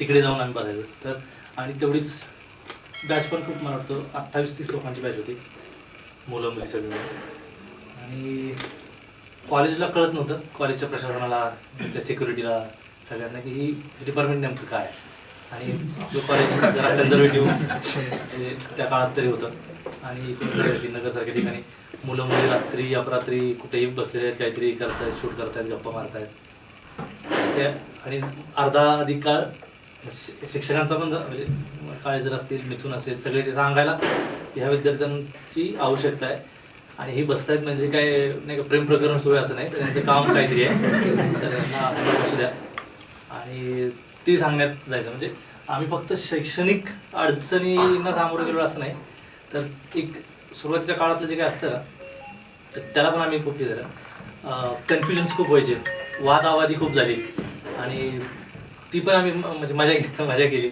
तिकडे जाऊन आम्ही बघायचं. तर आणि तेवढीच बॅच पण खूप मला वाटतं अठ्ठावीस तीस लोकांची बॅच होती. मुलं मुली सगळी. आणि कॉलेजला कळत नव्हतं. कॉलेजच्या प्रशासनाला त्या सिक्युरिटीला सगळ्यांना की ही डिपार्टमेंट नेमकं काय आणि आपलं कॉलेज जरा कन्झर्वेटिव्ह त्या काळात तरी होतं. आणि नगरसारख्या ठिकाणी मुलं मुली रात्री अपरात्री कुठेही बसलेले आहेत काहीतरी करतायत शूट करतायत गप्पा मारतायत. ते आणि अर्धा अधिक काळ म्हणजे शि शिक्षकांचा पण ज- म्हणजे काळे जर असतील मिथून असेल सगळे ते सांगायला ह्या विद्यार्थ्यांची आवश्यकता आहे. आणि हे बसतायत म्हणजे काय नाही का प्रेम प्रकरण सुरू आहे असं नाही तर त्यांचं काम काहीतरी आहे. तर यांना द्या. आणि ती सांगण्यात जायचं म्हणजे आम्ही फक्त शैक्षणिक अडचणींना सामोरं गेलो असं नाही. तर एक सुरुवातीच्या काळातलं जे काय असतं ना तर त्याला पण आम्ही खूप हे झालं. कन्फ्युजन्स खूप व्हायचे. वादावादी खूप झाली. आणि ती पण आम्ही म्हणजे मजा मजा केली.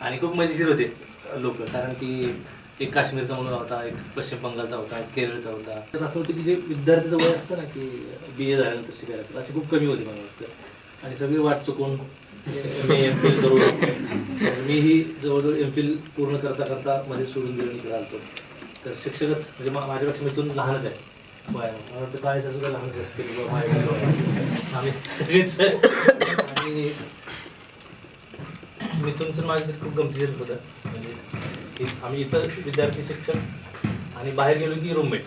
आणि खूप मजेशीर होते लोक कारण की एक काश्मीरचा मुलगा होता एक पश्चिम बंगालचा होता एक केरळचा होता. तर असं होतं की जे विद्यार्थ्याचं वय असतं ना की बी ए झाल्यानंतर शिकायला असे अशी खूप कमी होते मला वाटतं. आणि सगळी वाट चुकून मी एम फिल करू मीही जवळजवळ एम फिल पूर्ण करता करता मध्ये सोडून देऊन इकडे आलतो. तर शिक्षकच म्हणजे मा- माझ्यापेक्षा मिथून लहानच आहे. वयाने. मला वाटतं काळेचा सुद्धा लहानच असते आम्ही सगळेच आणि मिथूनचं माझं तरी खूप गमतीशीर होतं. म्हणजे आम्ही इतर विद्यार्थी शिक्षक आणि बाहेर गेलो की रूममेट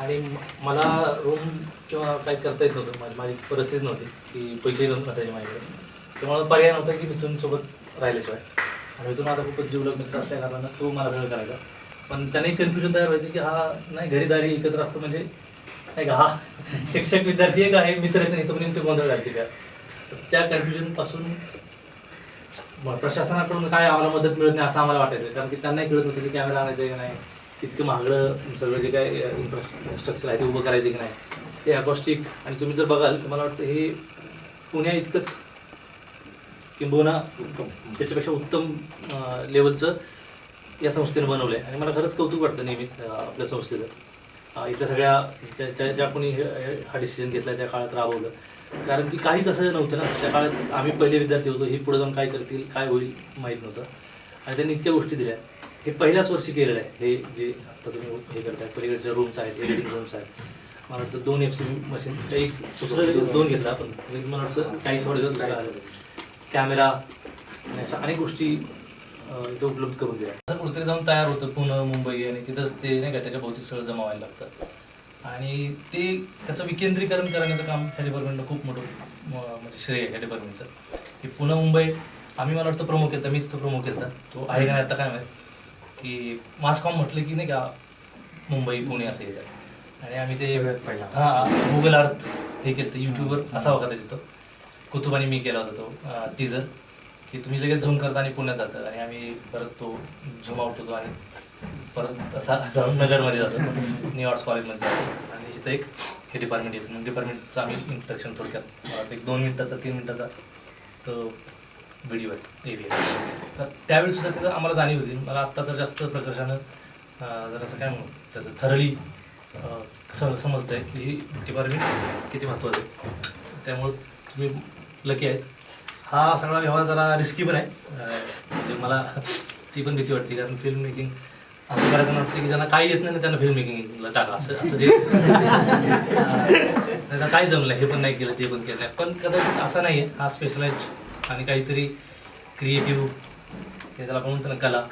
आणि मला रूम किंवा काही करता येत नव्हतं. माझी माझी परिस्थिती नव्हती की पैसे नसायचे माझ्याकडे. तर मला पर्याय नव्हता की मिथून सोबत राहिल्याशिवाय. आणि मिथून माझा खूपच जीवलग मित्र असल्या कारणानं तो मला सगळं करायचा. पण त्याने कन्फ्युजन तयार व्हायचं की हा नाही घरीदारी एकत्र असतो म्हणजे नाही का हा शिक्षक विद्यार्थी आहे मित्र आहेत नाही तो नेमके गोंधळ घालते का? त्या कन्फ्युजनपासून मग प्रशासनाकडून काय आम्हाला मदत मिळत नाही असं आम्हाला वाटायचं. कारण की त्यांनाही कळत नव्हतं की कॅमेरा आणायचं आहे की नाही इतकं महागडं सगळं जे काय इन्फ्रास्ट्रक्चर आहे ते उभं करायचं की नाही. ते अकॉस्टिक आणि तुम्ही जर बघाल तर मला वाटतं हे पुण्या इतकंच किंबहुना त्याच्यापेक्षा उत्तम लेवलचं या संस्थेनं बनवलं आहे आणि मला खरंच कौतुक वाटतं नेहमीच आपल्या संस्थेचं. अं, इथल्या सगळ्या ज्या ज्या ज्या कोणी हे- हा डिसिजन घेतला त्या काळात राबवलं. कारण की काहीच असं नव्हतं ना. त्या काळात आम्ही पहिले विद्यार्थी होतो. हे पुढे जाऊन काय करतील काय होईल माहीत नव्हतं. आणि त्यांनी इतक्या गोष्टी दिल्या. हे पहिल्याच वर्षी केलेलं आहे. हे जे आता तुम्ही हे करताय पलीकडच्या रूम्स आहेत एडिटिंग रूम्स आहेत. मला वाटतं दोन एफ सी मशीन एक दुसरं दोन घेतला आपण. म्हणजे मला वाटतं काही थोडे कॅमेरा अशा अनेक गोष्टी इथं उपलब्ध करून दिल्या. असं कुठेतरी जाऊन तयार होतं पुणे मुंबई आणि तिथंच ते नाही का त्याच्या भोवती सगळं जमा व्हायला लागतं आणि ते त्याचं विकेंद्रीकरण करण्याचं काम ह्या डिपार्टमेंटनं खूप मोठं म्हणजे श्रेय ह्या डिपार्टमेंटचं की पुणे मुंबई आम्ही मला वाटतं प्रमुख केलं मीच तो प्रमुख केलं तो आहे का आता काय माहीत. की मासकॉम म्हटलं की नाही का मुंबई पुणे असं येतात आणि आम्ही ते. हां गुगल अर्थ हे केलं तर यूट्यूबवर असावा का त्याच्यात तो. कुतुबानी मी केला होता तो टीजर की तुम्ही लगेच झूम करता आणि पुण्यात जातं. आणि आम्ही परत तो झूम आउट होतो आणि परत असा जाऊन नगरमध्ये जातो. न्यू आर्ट्स कॉलेजमध्ये जातो. आणि इथं एक हे डिपार्टमेंट येतं. मग डिपार्टमेंटचं आम्ही इंट्रक्शन थोडक्यात एक दोन मिनटाचा तीन मिनटाचा तो व्हिडिओ आहे एरिया तर त्यावेळी सुद्धा त्याचं आम्हाला जाणीव होती. मला आत्ता तर जास्त प्रकर्षानं जरासं काय म्हणू त्याचं थरली समजतं आहे की ही डिपार्टमेंट किती महत्त्वाचं आहे. त्यामुळं तुम्ही लकी आहेत. हा सगळा व्यवहार जरा रिस्की पण आहे. म्हणजे मला ती पण भीती वाटते कारण फिल्म मेकिंग असं करायचं नसतं की ज्यांना काही येत नाही ना त्यांना फिल्म मेकिंगला टाका. असं असं जे त्यांना काय जमलं हे पण नाही केलं ते पण केलं पण कदाचित असं नाही आहे हा स्पेशलाइज आणि काहीतरी क्रिएटिव्ह त्याला आपण म्हणतो ना कला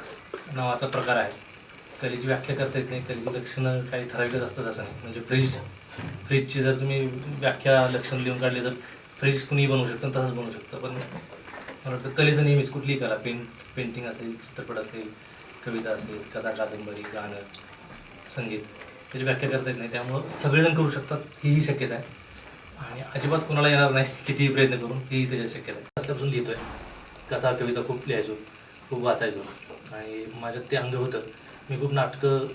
नावाचा प्रकार आहे. कलेची व्याख्या करता येत नाही. कलेची लक्षणं काही ठराविकच असतात असं नाही. म्हणजे फ्रीज फ्रीजची जर तुम्ही व्याख्या लक्षण लिहून काढली तर फ्रीज कुणीही बनवू शकतं तसंच बनवू शकतं. पण मला वाटतं कलेचं नेहमीच कुठलीही कला पेंट पेंटिंग असेल चित्रपट असेल कविता असेल कथा कादंबरी गाणं संगीत त्याची व्याख्या करता येत नाही. त्यामुळं सगळेजण करू शकतात. हीही शक्यता आहे. आणि अजिबात कोणाला येणार नाही कितीही प्रयत्न करून हीही त्याच्या शक्यता आहे. असल्यापासून लिहितोय. कथा कविता खूप लिहायचो खूप वाचायचो. आणि माझ्यात ते अंग होतं. मी खूप नाटकं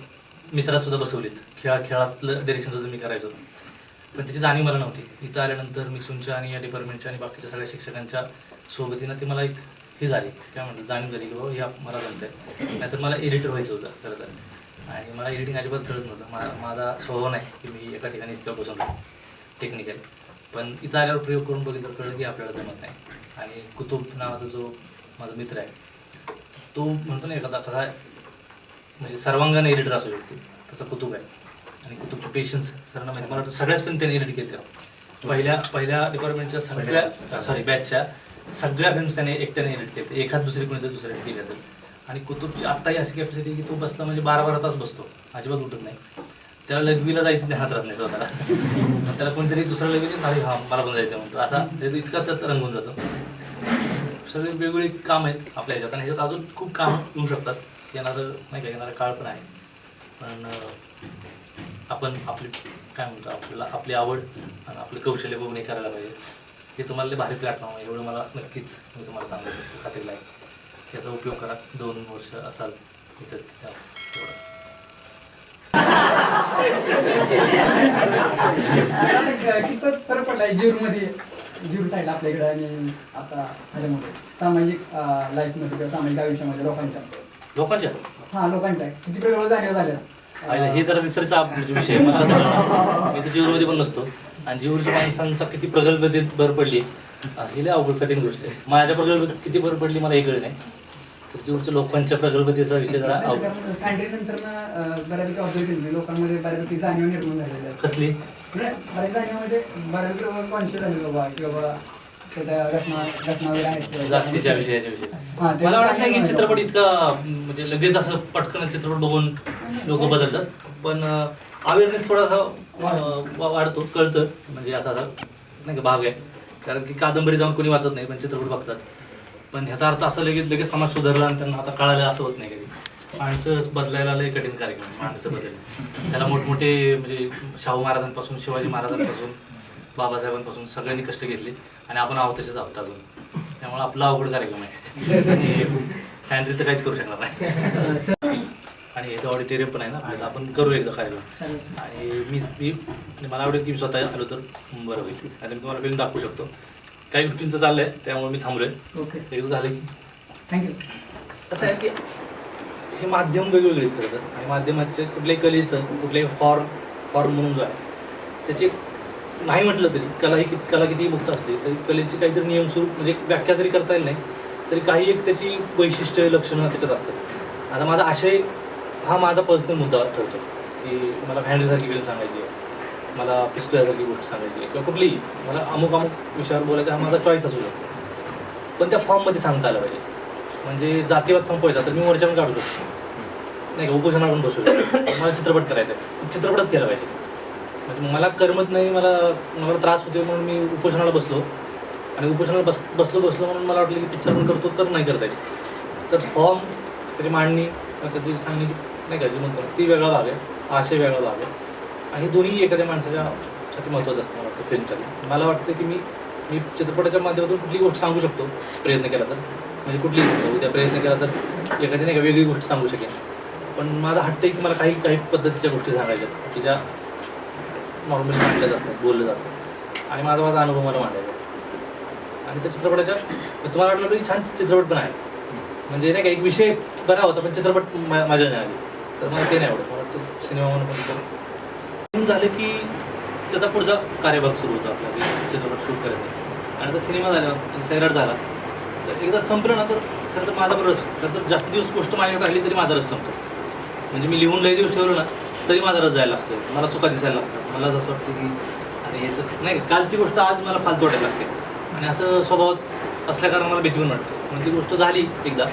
मित्रात सुद्धा बसवलीत. खेळा खेळातलं डिरेक्शन सुद्धा मी करायचो. पण त्याची जाणीव मला नव्हती. इथं आल्यानंतर मी तुमच्या आणि या डिपार्टमेंटच्या आणि बाकीच्या सगळ्या शिक्षकांच्या सोबतीनं ते मला एक हे झाली. काय म्हणतात? जाणीव झाली की बाबा हे आप- मला जमतंय नाहीतर मला एडिटर व्हायचं होतं खरं तर. आणि मला एडिटिंग अजिबात कळत नव्हतं. मा माझा स्वभाव नाही की मी एका ठिकाणी इतकं बसून टेक्निकल पण इथं आल्यावर प्रयोग करून बघितलं कळलं की आपल्याला जमत नाही. आणि कुतुब नावाचा जो माझा मित्र आहे तो म्हणतो ना एखादा कसा म्हणजे सर्वांगाने एडिटर असू शकतो. तसा कुतुब आहे. आणि कुतुबचे पेशन्स सरांना माहिती मला वाटतं सगळ्याच फिल्म त्यांनी एडिट केल्या पहिल्या पहिल्या डिपार्टमेंटच्या सगळ्या सॉरी बॅचच्या सगळ्या फिल्म्स त्याने एकट्याने एडिट केले एखाद दुसरी कोणी तर दुसऱ्या केली असेल. आणि कुतुबची आत्ताही अशी कॅपॅसिटी की तो बसला म्हणजे बारा बारा तास बसतो. अजिबात उठत नाही. त्याला लघवीला जायचं ध्यानात राहत नाही स्वतःला. त्याला कोणीतरी दुसरा लघवी नाही हा मला पण जायचं म्हणतो. असा त्याचं इतका त्यात रंगून जातो. सगळे वेगवेगळी काम आहेत आपल्या ह्याच्यात. आणि ह्याच्यात अजून खूप काम येऊ शकतात. येणारं नाही का येणारा काळ पण आहे. पण आपण आपली काय म्हणतो आपल्याला आपली आवड आणि आपलं कौशल्य बघून हे करायला पाहिजे. हे तुम्हाला भारी प्लॅटफॉर्म आहे. एवढं मला नक्कीच मी तुम्हाला सांगू शकतो. खात्रीला आहे. याचा उपयोग करा. दोन वर्ष असाल इथं तिथं. फरक पडलाय जीवमध्ये जीव साईडला आपल्याकडे आणि आता ह्याच्यामध्ये सामाजिक लाईफमध्ये किंवा सामाजिक आयुष्यामध्ये लोकांच्या. लोकांच्या? हा लोकांच्या. किती प्रकार झाल्या? पाहिलं हे जरा रिसर्चचा विषय. मी तर जीवनमध्ये पण नसतो. आणि जीवनच्या माणसांचा किती प्रगल्भतेत भर पडली ही लय अवघड कठीण गोष्ट आहे. माझ्या प्रगल्भतेत किती भर पडली मला हे कळलं नाही. तर लोकांच्या प्रगल्भतेचा विषय जरा अवघड. फॅन्ड्री नंतर बऱ्यापैकी ऑब्झर्व केली लोकांमध्ये बऱ्यापैकी जाणीव निर्माण झालेली आहे. कसली? म्हणजे बऱ्याच म्हणजे बऱ्यापैकी कॉन्शियस झाले बाबा की बाबा जातीच्या विषयाच्या विषयी. मला वाटत नाही की चित्रपट इतका म्हणजे लगेच असं पटकन चित्रपट बघून लोक बदलतात. पण अवेअरनेस थोडासा वा- वाढतो कळतं. म्हणजे असा असा नाही का भाग आहे. कारण की कादंबरी जाऊन कोणी वाचत नाही पण चित्रपट बघतात. पण ह्याचा अर्थ असं लगेच लगेच समाज सुधारला आणि त्यांना आता कळालं असं होत नाही कधी. माणसं बदलायला लय कठीण कार्यक्रम माणसं बदल त्याला मोठमोठे म्हणजे शाहू महाराजांपासून शिवाजी महाराजांपासून बाबासाहेबांपासून सगळ्यांनी कष्ट घेतले आणि आपण आहोत तसेच आहोत अजून. त्यामुळे आपला अवघड कार्यक्रम आहे. फॅन तर काहीच करू शकणार नाही. आणि इथं ऑडिटोरियम पण आहे ना आपण करू एकदा कार्यक्रम आणि मी मी मला आवडेल की मी स्वतः आलो तर बरं होईल. आणि मी तुम्हाला फिल्म दाखवू शकतो. काही गोष्टींचं चाललंय त्यामुळे मी थांबलोय. ओके एकदा झालं की थँक्यू कसं आहे की हे माध्यम वेगवेगळे खरं तर. आणि माध्यमाचे कुठल्याही कलेचं कुठल्याही फॉर्म फॉर्म म्हणून जो आहे त्याची नाही म्हटलं तरी कला ही कित कला कितीही मुक्त असते तरी कलेचे काहीतरी नियम सुरू म्हणजे व्याख्या जरी करता येईल नाही तरी काही एक त्याची वैशिष्ट्य लक्षणं त्याच्यात असतात. आता माझा आशय हा माझा पर्सनल मुद्दा ठरतो की मला फॅमिलीसारखी फिल्म सांगायची आहे मला पिस्तुयासारखी गोष्ट सांगायची आहे किंवा कुठलीही मला अमुक अमुक विषयावर बोलायचा हा माझा चॉईस असू शकतो. पण त्या फॉर्ममध्ये सांगता आलं पाहिजे. म्हणजे जातीवाद संपवायचा तर मी वरच्यावर काढू शकतो. नाही का उपोषणावर पण बसू शकतो. मला चित्रपट करायचा आहे. तर चित्रपटच केला पाहिजे. म्हणजे मला करमत नाही मला मला त्रास होतो म्हणून मी उपोषणाला बसलो. आणि उपोषणाला बस बसलो बसलो म्हणून मला वाटलं की पिक्चर पण करतो तर नाही करता येईल तर फॉर्म त्याची मांडणी त्याची सांगण्याची नाही का जी म्हणतो ती वेगळा भाग आहे आशय वेगळा भाग आहे. आणि दोन्ही एखाद्या माणसाच्या साठी महत्त्वाचं असतं मला वाटतं फिल्मसाठी मला वाटतं की मी मी चित्रपटाच्या माध्यमातून कुठली गोष्ट सांगू शकतो प्रयत्न केला तर. म्हणजे कुठली उद्या प्रयत्न केला तर एखादी नाही का वेगळी गोष्ट सांगू शकेन. पण माझा हट्ट आहे की मला काही काही पद्धतीच्या गोष्टी सांगायच्या की ज्या नॉर्मली मांडल्या जातात बोललं जातं आणि माझा माझा अनुभव मला मांडायचा आणि त्या चित्रपटाच्या तुम्हाला वाटलं की छान चित्रपट पण आहे. म्हणजे नाही का एक विषय बरा होता पण चित्रपट मा- माझ्या नाही आली. तर मला ते नाही आवडत. मला तो सिनेमा म्हणून पण झालं की त्याचा पुढचा कार्यभाग सुरू होता आपला चित्रपट शूट करायचा. आणि आता सिनेमा झाला सैराट झाला तर एकदा संपलं ना तर खरं तर माझा रस खरं तर जास्त दिवस गोष्ट माझ्याकडे राहिली तरी माझा रस संपतो. म्हणजे मी लिहून लई दिवस ठेवलं ना तरी माझा रस जायला लागतो मला चुका दिसायला लागतात. मला असं वाटतं की अरे हे तर नाही कालची गोष्ट आज मला फालतू वाटायला लागते. आणि असं स्वभावात असल्याकारणाला मला भीती पण वाटते. पण ती गोष्ट झाली एकदा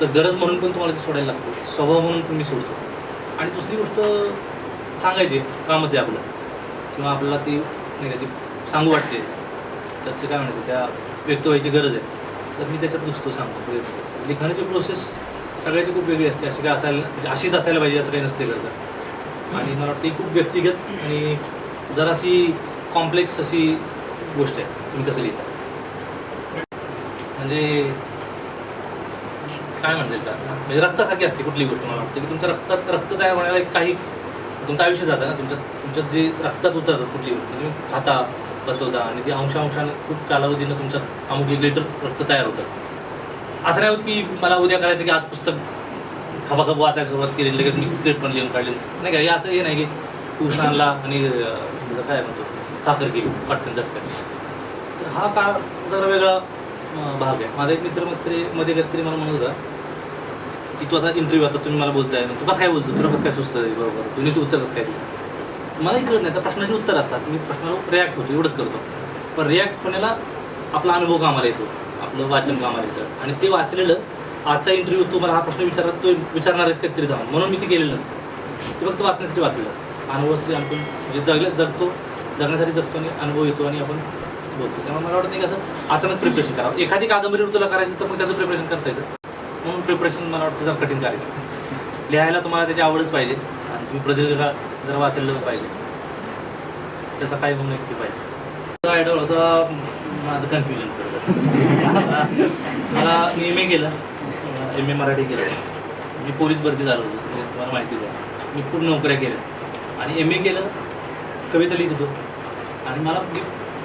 तर गरज म्हणून पण तुम्हाला ते सोडायला लागतो. स्वभाव म्हणून पण मी सोडतो. आणि दुसरी गोष्ट सांगायची कामच आहे आपलं. किंवा आपल्याला ती नाही का ती सांगू वाटते. त्याचं काय म्हणायचं त्या व्यक्त व्हायची गरज आहे. तर मी त्याच्यात नुसतं सांगतो प्रयत्न लिखाणाची प्रोसेस सगळ्याची खूप वेगळी असते. अशी काय असायला म्हणजे अशीच असायला पाहिजे असं काही नसते गरज आणि मला वाटतं ही खूप व्यक्तिगत आणि जराशी कॉम्प्लेक्स अशी गोष्ट आहे. तुम्ही कसं लिहिता? म्हणजे काय म्हणता येईल? म्हणजे रक्तासारखी असते कुठली गोष्ट मला वाटतं की तुमच्या रक्तात रक्त तयार होण्याला एक काही तुमचं आयुष्य जातं ना तुमच्या तुमच्यात जे रक्तात उतरतात कुठली गोष्ट तुम्ही खाता पचवता आणि ती अंशांशाने खूप कालावधीनं तुमच्यात अमुक एक लिटर रक्त तयार होतं. असं नाही होत की मला उद्या करायचं की आज पुस्तक खपाखप वाचायला सुरुवात केली लगेच मी स्क्रिप्ट पण लिहून काढली. नाही का? हे असं हे नाही की ऊस आणला आणि त्याचं म्हणजे काय म्हणतो साखर केली पटकन झटकन. हा काळ जरा वेगळा भाग आहे. माझा एक मित्र मित्रमध्ये कधीतरी मला म्हणत होता की तू आता इंटरव्ह्यू आता तुम्ही मला बोलताय तू कसं काय बोलतो? तुला कसं काय सुचतं बरोबर? तुम्ही तू उत्तर कसं काय दिलं मला कळत नाही. तर प्रश्नाचे उत्तर असतात. मी प्रश्नावर रिॲक्ट होतो एवढंच करतो. पण रिॲक्ट होण्याला आपला अनुभव कामाला येतो. आपलं वाचन कामाला येतं. आणि ते वाचलेलं आजचा इंटरव्ह्यू तू मला हा प्रश्न विचारला तो विचारणारच काहीतरी जाऊन. म्हणून मी ते केलेलं नसतं. ते फक्त वाचण्यासाठी वाचलेलं असतं. अनुभवासाठी आपण जे जगले जगतो जगण्यासाठी जगतो आणि अनुभव येतो आणि आपण बोलतो. त्यामुळे मला वाटतं की असं अचानक प्रिपरेशन करावं. एखादी कादंबरीवर तुला करायची तर मग त्याचं प्रिपरेशन करता येतं. म्हणून प्रिपरेशन मला वाटतं जरा कठीण कार्य. लिहायला तुम्हाला त्याची आवडच पाहिजे. आणि तुम्ही प्रदीर्घ काळ वाचलं वाचलेलं पाहिजे. त्याचा काय होऊ नक्की पाहिजे. आयडॉल होता माझं कन्फ्युजन मला मी एम ए केलं. एम ए मराठी केलं. मी पोलीस भरती झालो होतो. म्हणजे तुम्हाला माहिती आहे. मी खूप नोकऱ्या केल्या. आणि एम ए केलं. कविता लिहित होतो. आणि मला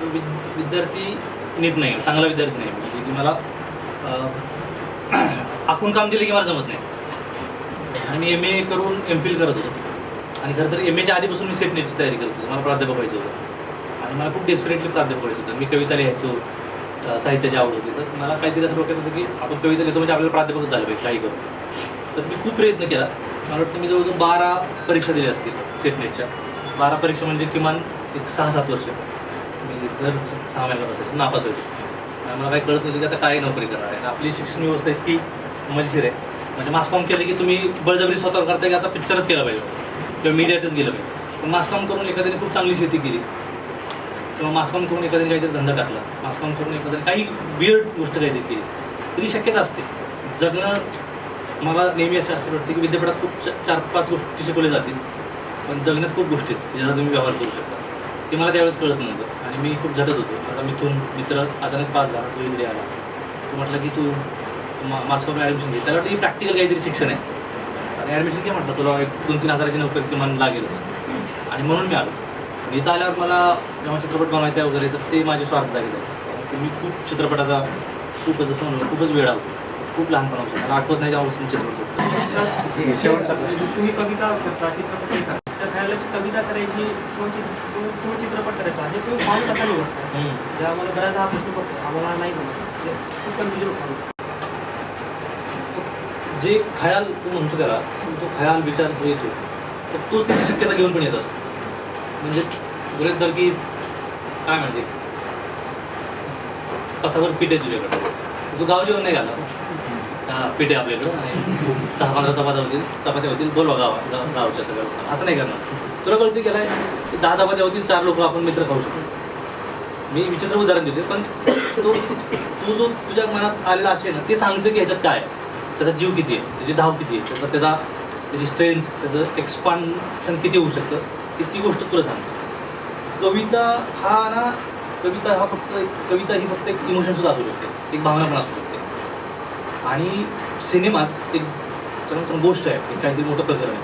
वि- विद्यार्थी नीट नाही. चांगला विद्यार्थी नाही. म्हणजे की मला आखून काम दिलं की मला जमत नाही. आणि मी एम ए करून एम फिल करत होतो. आणि खरं तर एम एच्या आधीपासून मी सेट नेटची तयारी करत होतो. मला प्राध्यापक व्हायचं होतं. आणि मला खूप डेस्परेटली प्राध्यापक व्हायचं होतं. मी कविता लिहायचो साहित्याची आवड होती. तर मला काहीतरी असं डोक्यात होतं की आपण कविता लिहितो म्हणजे आपल्याला प्राध्यापक झालं पाहिजे काही करून. तर मी खूप प्रयत्न केला. मला वाटतं मी जवळजवळ बारा परीक्षा दिल्या असतील सेट नेटच्या बारा परीक्षा म्हणजे किमान एक सहा सात वर्ष. मी दर सहा महिन्याला बसायचो नापास व्हायचो. आणि मला काही कळत नव्हतं की आता काय नोकरी करणार आहे. आपली शिक्षण व्यवस्था इतकी मजेशीर आहे. म्हणजे मास्कॉम केलं की तुम्ही बळजबरी स्वतःवर करता की आता पिक्चरच केला पाहिजे. किंवा मीडियातच गेलं पाहिजे. मास्कॉम करून एखाद्याने खूप चांगली शेती केली. किंवा मास्कॉम करून एखाद्याने काहीतरी धंदा टाकला. मास्कॉम करून एखाद्याने काही वियर्ड गोष्ट काहीतरी केली. तरी शक्यता असते. जगणं मला नेहमी असं असं वाटतं की विद्यापीठात खूप च- चार पाच गोष्टी शिकवल्या जातील. पण जगण्यात खूप गोष्टी आहेत ज्याचा तुम्ही व्यवहार करू शकता. ते मला त्यावेळेस कळत नव्हतं. आणि मी खूप झटत होतो. आता मिथून मित्र अचानक पास झाला तो इकडे आला. तो म्हटलं की तू मा मास कॉमला ॲडमिशन घे. त्याला वाटतं की प्रॅक्टिकल काहीतरी शिक्षण आहे. आणि ॲडमिशन घे म्हटलं तुला एक दोन तीन हजाराची नोकरी किमान लागेलच. आणि म्हणून मी आलो. इथं आल्यावर मला जेव्हा चित्रपट बनवायचा आहे वगैरे तर ते माझे स्वार्थ जागे झाले की मी खूप चित्रपटाचा खूपच जसं म्हणलं खूपच वेळ आलो खूप लहानपणापासून. मला आठवत नाही तेव्हापासून चित्रपट. शेवटचा प्रश्न. तुम्ही कविता करता चित्रपट तर कविता करायची किंवा चित्रपट करायचा? हे तुम्ही फॉर्म कसा निवडता म्हणजे आम्हाला बऱ्याचदा हा प्रश्न पडतो. आम्हाला नाही कन्फ्युजन होतं. जे खयाल तू म्हणतो त्याला तो खयाल विचार जो येतो. तर तोच त्याची शक्यता घेऊन पण येत असतो. म्हणजे गृहित धर की काय म्हणजे? कसावर पीठ आहे तुझ्याकडे. तू गाव जेवण नाही घाला हा पीठ आहे आपल्याकडं आणि दहा पंधरा चपात्या होतील चपात्या होतील. बोलवा गावा गाव- गावच्या सगळ्या लोकांना. असं नाही करणार. तुला कळते गेलाय की दहा चपात्या होतील चार लोक आपण मित्र खाऊ शकतो. मी विचित्र उदाहरण देते पण तो तू जो तुझ्या मनात आलेला असेल ना ते सांगतं की ह्याच्यात काय आहे. त्याचा जीव किती आहे? त्याची धाव किती आहे? त्याचा त्याचा त्याची स्ट्रेंथ त्याचं एक्सपान्शन किती होऊ शकतं? ती ती गोष्ट तुला सांगते. कविता हा ना कविता हा फक्त एक- कविता ही फक्त एक इमोशनसुद्धा असू शकते. एक भावना पण असू शकते. आणि सिनेमात एक चला गोष्ट आहे. एक काहीतरी मोठं प्रकरण आहे.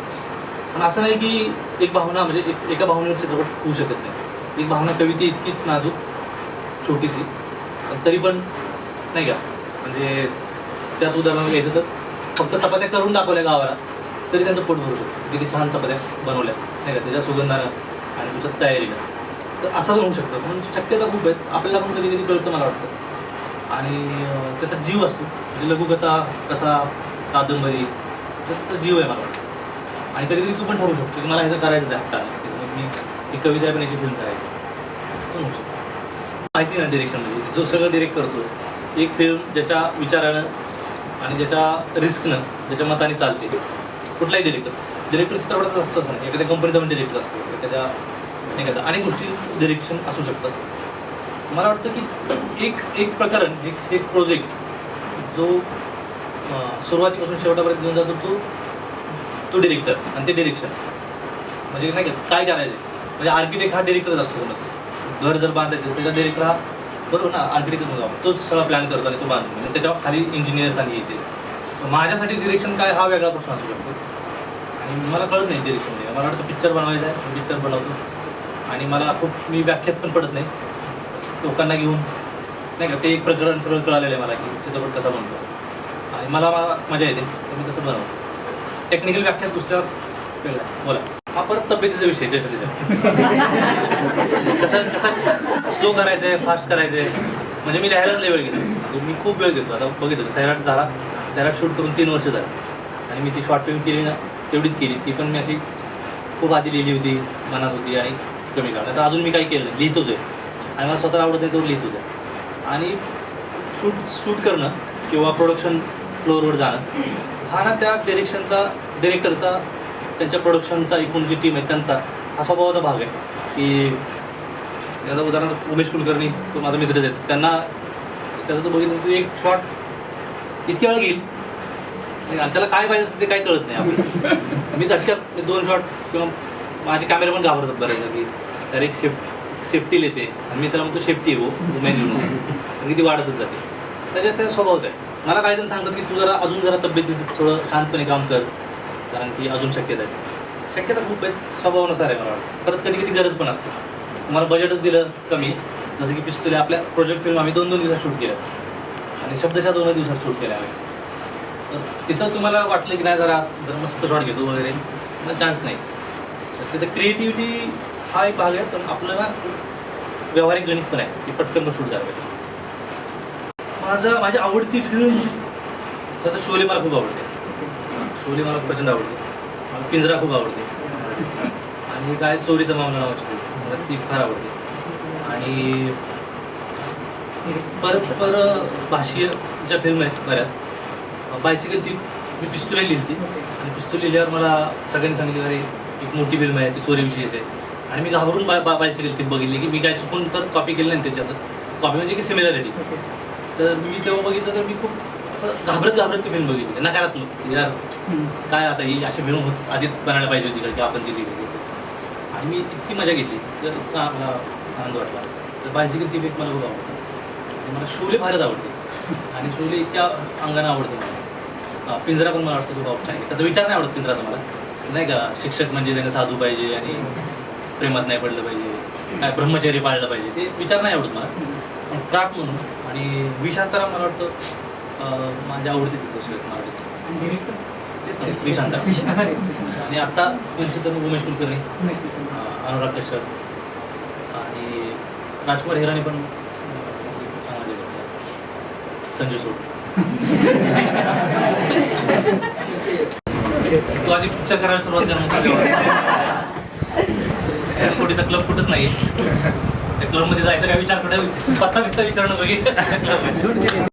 पण असं नाही की एक भावना म्हणजे एक एका भावनेवर चित्रपट होऊ शकत नाही. एक भावना कविता इतकीच नाजूक छोटीशी पण तरी पण नाही का? म्हणजे त्याच उदाहरण घ्यायचं तर फक्त चपात्या करून दाखवल्या गावाला तरी त्यांचं पोट भरू शकतो. किती छान चपात्या बनवल्या. नाही का? त्याच्या सुगंधानं आणि तुमच्या तयारीनं. तर असं पण होऊ शकतं. म्हणून शक्यता खूप आहेत. आपल्याला पण कधी कधी कळतं मला वाटतं. आणि त्याचा जीव असतो. म्हणजे लघुकथा कथा कादंबरी त्याचा जीव आहे मला वाटतं. आणि कधी कधी तू पण ठरवू शकतो. की मला ह्याचं करायचं आहे आत्ता मग मी ही कविता आहे पण याची फिल्म करायची. तसं होऊ शकतं. माहिती ना डिरेक्शनमध्ये जो सगळं डिरेक्ट करतो एक फिल्म ज्याच्या विचारानं आणि ज्याच्या रिस्कनं ज्याच्या मताने चालते कुठलाही डिरेक्टर डिरेक्टर चित्रपटाचा असतो असं नाही. एखाद्या कंपनीचा पण डिरेक्टर असतो. एखाद्या एखाद्या अनेक गोष्टी डिरेक्शन असू शकतात. मला वाटतं की एक एक प्रकरण एक एक प्रोजेक्ट जो सुरुवातीपासून शेवटापर्यंत घेऊन जातो तो तो डिरेक्टर आणि ते डिरेक्शन म्हणजे नाही का काय करायचं म्हणजे आर्किटेक्ट हा डिरेक्टरच असतो घर जर बांधायचं तर त्याचा डिरेक्टर हा बरोबर ना आर्किटेक्ट जाऊ तो सगळा प्लॅन करतो आणि तो बांधतो. म्हणजे त्याच्याखाली इंजिनियर्स आणि येते माझ्यासाठी डिरेक्शन काय हा वेगळा प्रश्न असू शकतो. आणि मला कळत नाही डिरेक्शन म्हणजे मला वाटतं पिक्चर बनवायचा आहे पिक्चर बनवतो. आणि मला खूप मी व्याख्यात पण पडत नाही. लोकांना घेऊन. नाही का ते एक प्रकरण सगळं कळालेलं आहे मला की चित्रपट कसा बनतो. आणि मला मजा येते तर मी तसं बनवतो. टेक्निकल व्याख्यात दुसऱ्या वेगळा. बोला. हा परत तब्येतीचा विषय जसं त्याच्या कसं कसं? स्लो करायचं आहे फास्ट करायचं आहे म्हणजे मी लिहायलाच लई वेळ घेतो. म्हणजे मी खूप वेळ घेतो. आता बघितलं सैराट झाला. सैराट शूट करून तीन वर्ष झालं. आणि मी ती शॉर्ट फिल्म केली ना तेवढीच केली. ती पण मी अशी खूप आधी लिहिली होती मनात होती आणि कमी काढलं तर अजून मी काही केलं नाही. लिहितोच आहे. आणि मला स्वतःला आवडत नाही तो लिहितोच आहे आणि शूट शूट करणं किंवा प्रोडक्शन फ्लोअरवर जाणं हा ना त्या डिरेक्शनचा डिरेक्टरचा त्यांच्या प्रोडक्शनचा एकूण जी टीम आहे त्यांचा हा स्वभावाचा भाग आहे. की याचा उदाहरण उमेश कुलकर्णी तो माझा मित्रच आहेत त्यांना त्याचं तो बघितलं तू एक शॉट इतक्या वेळा घेईल. त्याला काय पाहिजे असतं ते काय कळत नाही. आपल्याला मी झटक्यात दोन शॉट किंवा माझे कॅमेरे पण घाबरतात बऱ्याचदा की तर एक शेप सेफ्टी लेते. आणि मी त्याला म्हणतो सेफ्टी हो उमेश म्हणून. आणि ती वाढतच जाते. त्याच्याच त्याचा स्वभावच आहे. मला काही जण सांगतात की तू जरा अजून जरा तब्येतीत थोडं शांतपणे काम कर. कारण की अजून शक्यता आहे. शक्यता खूप आहे स्वभावानुसार आहे मला वाटतं. परत कधी कधी गरज पण असते. तुम्हाला बजेटच दिलं कमी. जसं की पिस्तुले आपल्या प्रोजेक्ट फिल्म आम्ही दोन दोन दिवसात शूट केलं. आणि शब्दशः दोन दिवसात शूट केलं आम्ही. तर तिथं तुम्हाला वाटलं की नाही जरा जरा मस्त शॉट घेतो वगैरे. मग चान्स नाही. तर तिथं क्रिएटिव्हिटी हा एक भाग आहे पण आपलं ना व्यावहारिक गणित पण आहे की पटकन शूट झालं पाहिजे. माझं माझी आवडती फिल्म तर शोले मला खूप आवडते. शोले मला प्रचंड आवडते. मला पिंजरा खूप आवडते. आणि काय चोरीचा मामला नावाची ती फार आवडते आणि परत पर भाषीय ज्या फिल्म आहेत बऱ्याच बायसिकल ती मी पिस्तुले लिहिली ती आणि पिस्तूल लिहिल्यावर मला सगळ्यांनी सांगितलं अरे एक मोठी फिल्म आहे ती चोरीविषयीच आहे. आणि मी घाबरून बाय बा बायसिकल ती बघितली की मी काय चुकून तर कॉपी केली नाही त्याची असं कॉपी म्हणजे की सिमिलॅरिटी तर मी तेव्हा बघितलं तर मी खूप असं घाबरत घाबरत ती फिल्म बघितली. नकारात्मक यार काय आता ही अशी फिल्म होत आधीच बनायला पाहिजे होती कारण की आपण जी लिहिली होती. आणि मी इतकी मजा घेतली. तर इतका मला आनंद वाटला. तर बायसिकल ती भेट मला खूप आवडते मला शोले फारच आवडते आणि शोले इतक्या अंगाने आवडते मला. पिंजरा पण मला वाटतं खूप ऑप्शन आहे. त्याचा विचार नाही आवडत पिंजराचा मला. नाही का शिक्षक म्हणजे त्याने साधू पाहिजे आणि प्रेमात नाही पडलं पाहिजे. काय ब्रह्मचर्य पाळलं पाहिजे. ते विचार नाही आवडत मला. पण क्राफ्ट म्हणून. आणि विशांतरा मला वाटतं माझ्या आवडते तिथं मराठीचं तेच विशांतरा आणि आता म्हणजे तर उमेश कुलकर्णी. अनुराग कश्यप आणि राजकुमार हिराणी पण चांगले संजय सोड तू आधी पिक्चर करायला सुरुवात करणार कोटीचा क्लब कुठंच नाही त्या क्लबमध्ये जायचं काय विचार कुठे पत्ता बित्ता विचारणं बघे.